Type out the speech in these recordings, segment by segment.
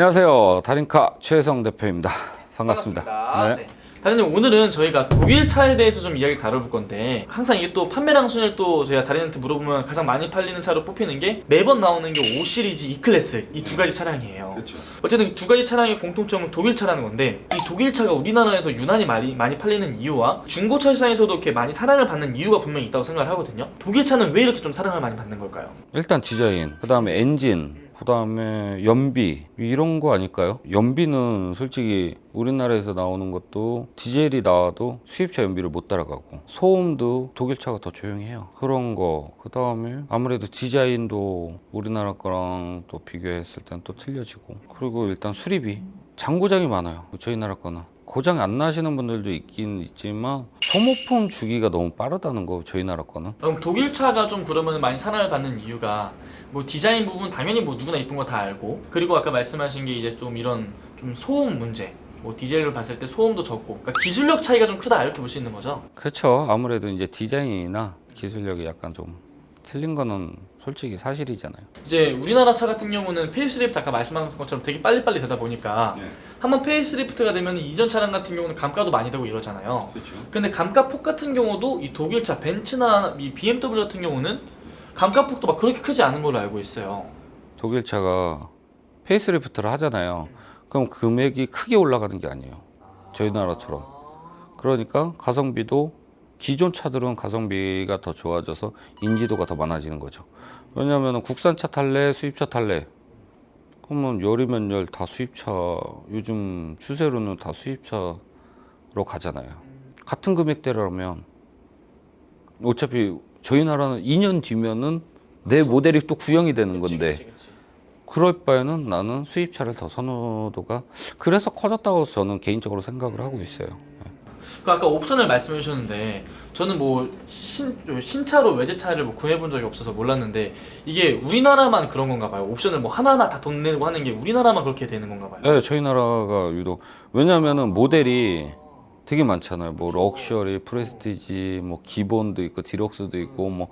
안녕하세요. 다린카 최성 대표입니다. 반갑습니다. 반갑습니다. 네. 네. 다리님 오늘은 저희가 독일 차에 대해서 좀 이야기 다뤄볼 건데 항상 이게 또 판매량 순위를 또 저희가 다리한테 물어보면 가장 많이 팔리는 차로 뽑히는 게 매번 나오는 게 5 시리즈 E 클래스 이 두 가지 차량이에요. 그렇죠. 어쨌든 두 가지 차량의 공통점은 독일 차라는 건데 이 독일 차가 우리나라에서 유난히 많이 많이 팔리는 이유와 중고차 시장에서도 이렇게 많이 사랑을 받는 이유가 분명히 있다고 생각을 하거든요. 독일 차는 왜 이렇게 좀 사랑을 많이 받는 걸까요? 일단 디자인, 그 다음에 엔진, 그 다음에 연비 이런 거 아닐까요? 연비는 솔직히 우리나라에서 나오는 것도 디젤이 나와도 수입차 연비를 못 따라가고 소음도 독일 차가 더 조용해요. 그런 거. 그 다음에 아무래도 디자인도 우리나라 거랑 또 비교했을 땐 또 틀려지고 그리고 일단 수리비 장고장이 많아요. 저희 나라 거는. 고장 안 나시는 분들도 있긴 있지만 소모품 주기가 너무 빠르다는 거 저희 나라 거는 그럼 독일 차가 좀 그러면 많이 사랑을 받는 이유가 뭐 디자인 부분 당연히 뭐 누구나 이쁜 거 다 알고 그리고 아까 말씀하신 게 이제 좀 이런 좀 소음 문제 뭐 디젤로 봤을 때 소음도 적고 그러니까 기술력 차이가 좀 크다 이렇게 볼 수 있는 거죠. 그렇죠. 아무래도 이제 디자인이나 기술력이 약간 좀 틀린 거는 솔직히 사실이잖아요. 이제 우리나라 차 같은 경우는 페이스리프트 아까 말씀한 것처럼 되게 빨리빨리 되다 보니까 네. 한번 페이스리프트가 되면 이전 차량 같은 경우는 감가도 많이 되고 이러잖아요. 그렇죠. 근데 감가폭 같은 경우도 이 독일차 벤츠나 이 BMW 같은 경우는 감가폭도 막 그렇게 크지 않은 걸로 알고 있어요. 독일 차가 페이스리프트를 하잖아요. 그럼 금액이 크게 올라가는 게 아니에요. 저희 나라처럼. 그러니까 가성비도 기존 차들은 가성비가 더 좋아져서 인지도가 더 많아지는 거죠. 왜냐하면 국산차 탈래, 수입차 탈래. 그러면 열이면 열 다 수입차. 요즘 추세로는 다 수입차로 가잖아요. 같은 금액대라면 어차피 저희 나라는 2년 뒤면은 내 모델이 또 구형이 되는 건데. 그럴 바에는 나는 수입차를 더 선호도가 그래서 커졌다고 저는 개인적으로 생각을 하고 있어요. 그 아까 옵션을 말씀해 주셨는데 저는 뭐 신, 신차로 외제차를 뭐 구해본 적이 없어서 몰랐는데 이게 우리나라만 그런 건가 봐요. 옵션을 뭐 하나하나 다 돈 내고 하는 게 우리나라만 그렇게 되는 건가 봐요. 네, 저희 나라가 유독 왜냐하면은 모델이 되게 많잖아요. 뭐 럭셔리, 프레스티지, 뭐 기본도 있고 디럭스도 있고 뭐.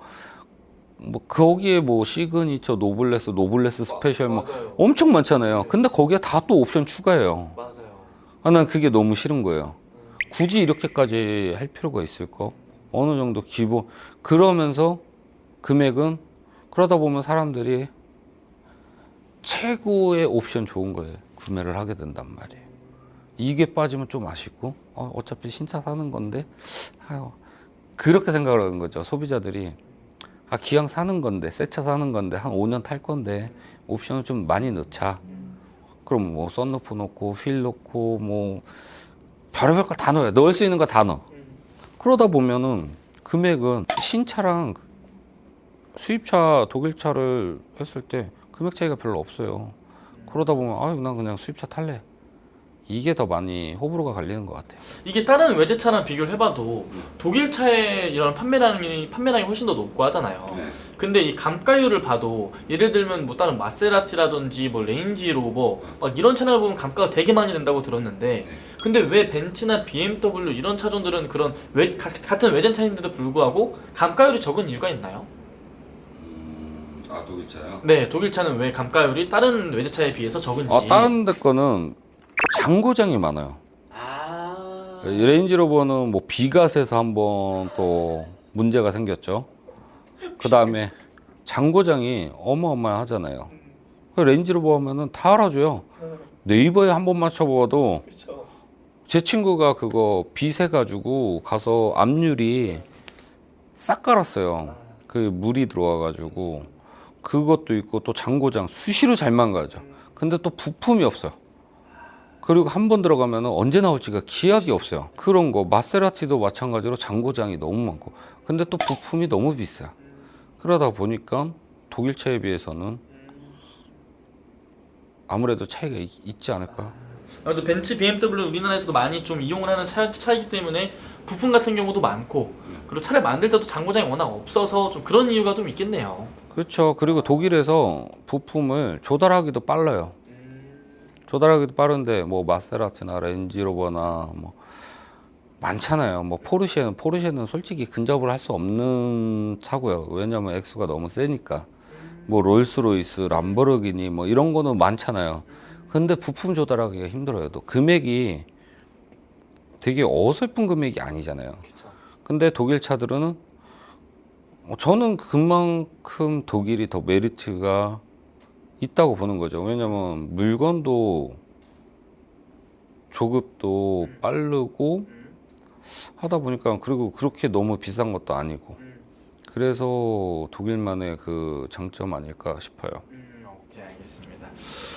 뭐 거기에 뭐 시그니처, 노블레스, 노블레스 스페셜 뭐 맞아요. 엄청 많잖아요. 근데 거기에 다 또 옵션 추가해요. 맞아요. 아, 난 그게 너무 싫은 거예요. 굳이 이렇게까지 할 필요가 있을까? 어느 정도 기본 그러면서 금액은 그러다 보면 사람들이 최고의 옵션 좋은 거에 구매를 하게 된단 말이에요. 이게 빠지면 좀 아쉽고 어, 어차피 신차 사는 건데 아유, 그렇게 생각을 하는 거죠. 소비자들이 아 기왕 사는 건데 새 차 사는 건데 한 5년 탈 건데 옵션을 좀 많이 넣자. 그럼 뭐 썬루프 넣고 휠 넣고 뭐 별의별 걸 다 넣어요. 넣을 수 있는 거 다 넣어. 그러다 보면은 금액은 신차랑 수입차 독일차를 했을 때 금액 차이가 별로 없어요. 그러다 보면 아유 난 그냥 수입차 탈래. 이게 더 많이 호불호가 갈리는 것 같아요. 이게 다른 외제차랑 비교를 해봐도 독일 차의 이런 판매량이 판매량이 훨씬 더 높고 하잖아요. 근데 이 감가율을 봐도 예를 들면 뭐 다른 마세라티라든지 뭐 레인지 로버 막 이런 차량을 보면 감가가 되게 많이 된다고 들었는데 근데 왜 벤츠나 BMW 이런 차종들은 그런 외, 가- 같은 외제차인데도 불구하고 감가율이 적은 이유가 있나요? 아 독일차요? 네, 독일 차는 왜 감가율이 다른 외제차에 비해서 적은지. 아 다른 데 거는 장고장이 많아요. 아. 레인지로버는 뭐 비가 새서 한번 또 문제가 생겼죠. 그 다음에 장고장이 어마어마하잖아요. 그 레인지로버 하면은 다 알아줘요. 네이버에 한번 맞춰봐도 그렇죠. 제 친구가 그거 비 새가지고 가서 앞유리 싹 깔았어요. 그 물이 들어와가지고 그것도 있고 또 장고장 수시로 잘 망가져. 근데 또 부품이 없어요. 그리고 한 번 들어가면 언제 나올지가 기약이 없어요. 그런 거 마세라티도 마찬가지로 장고장이 너무 많고 근데 또 부품이 너무 비싸. 그러다 보니까 독일 차에 비해서는 아무래도 차이가 있, 있지 않을까. 아무래도 벤츠, BMW 우리나라에서도 많이 좀 이용을 하는 차, 차이기 때문에 부품 같은 경우도 많고 그리고 차를 만들 때도 장고장이 워낙 없어서 좀 그런 이유가 좀 있겠네요. 그렇죠. 그리고 독일에서 부품을 조달하기도 빨라요. 조달하기도 빠른데 뭐 마세라티나 렌지로버나 뭐 많잖아요. 뭐 포르쉐는 포르쉐는 솔직히 근접을 할 수 없는 차고요. 왜냐면 액수가 너무 세니까. 뭐 롤스로이스, 람보르기니 뭐 이런 거는 많잖아요. 근데 부품 조달하기가 힘들어요. 또 금액이 되게 어설픈 금액이 아니잖아요. 근데 독일 차들은 어, 저는 그만큼 독일이 더 메리트가 있다고 보는 거죠. 왜냐면 물건도 조급도 빠르고 하다 보니까 그리고 그렇게 너무 비싼 것도 아니고 그래서 독일만의 그 장점 아닐까 싶어요. 음.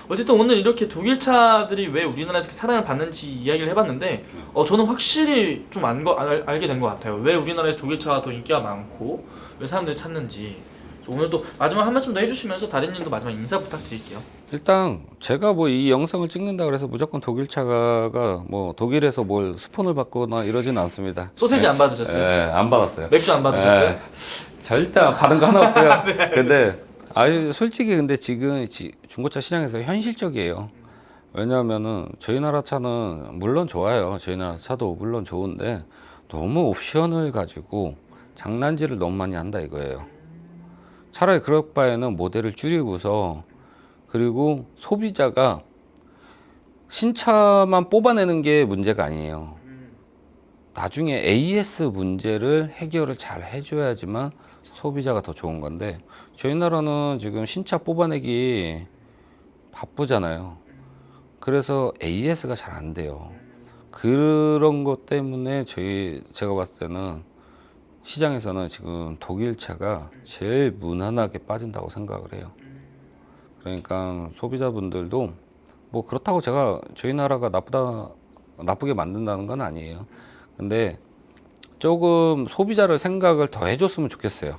어쨌든 오늘 이렇게 독일 차들이 왜 우리나라에서 사랑을 받는지 이야기를 해봤는데 어, 저는 확실히 좀 안, 거, 알, 알게 된 것 같아요. 왜 우리나라에서 독일 차가 더 인기가 많고 왜 사람들이 찾는지. 그래서 오늘 또 마지막 한 말씀 더 해주시면서 다린님도 마지막 인사 부탁드릴게요. 일단 제가 뭐 이 영상을 찍는다 그래서 무조건 독일 차가 뭐 독일에서 뭘 스폰을 받거나 이러진 않습니다. 소세지 안 받으셨어요? 네, 안 받았어요. 맥주 안 받으셨어요? 네, 절대 받은 거 하나 없고요. 근데 아유 솔직히 근데 지금 지- 중고차 시장에서 현실적이에요. 왜냐하면은 저희 나라 차는 물론 좋아요. 저희 나라 차도 물론 좋은데 너무 옵션을 가지고 장난질을 너무 많이 한다 이거예요. 차라리 그럴 바에는 모델을 줄이고서 그리고 소비자가 신차만 뽑아내는 게 문제가 아니에요. 나중에 AS 문제를 해결을 잘 해줘야지만 소비자가 더 좋은 건데 저희 나라는 지금 신차 뽑아내기 바쁘잖아요. 그래서 AS가 잘 안 돼요. 그런 것 때문에 저희 제가 봤을 때는 시장에서는 지금 독일 차가 제일 무난하게 빠진다고 생각을 해요. 그러니까 소비자분들도 뭐 그렇다고 제가 저희 나라가 나쁘다 나쁘게 만든다는 건 아니에요. 근데 조금 소비자를 생각을 더 해줬으면 좋겠어요.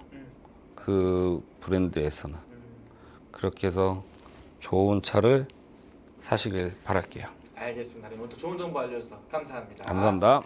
그 브랜드에서는 그렇게 해서 좋은 차를 사시길 바랄게요. 알겠습니다. 오늘 또 좋은 정보 알려주셔서 감사합니다. 감사합니다.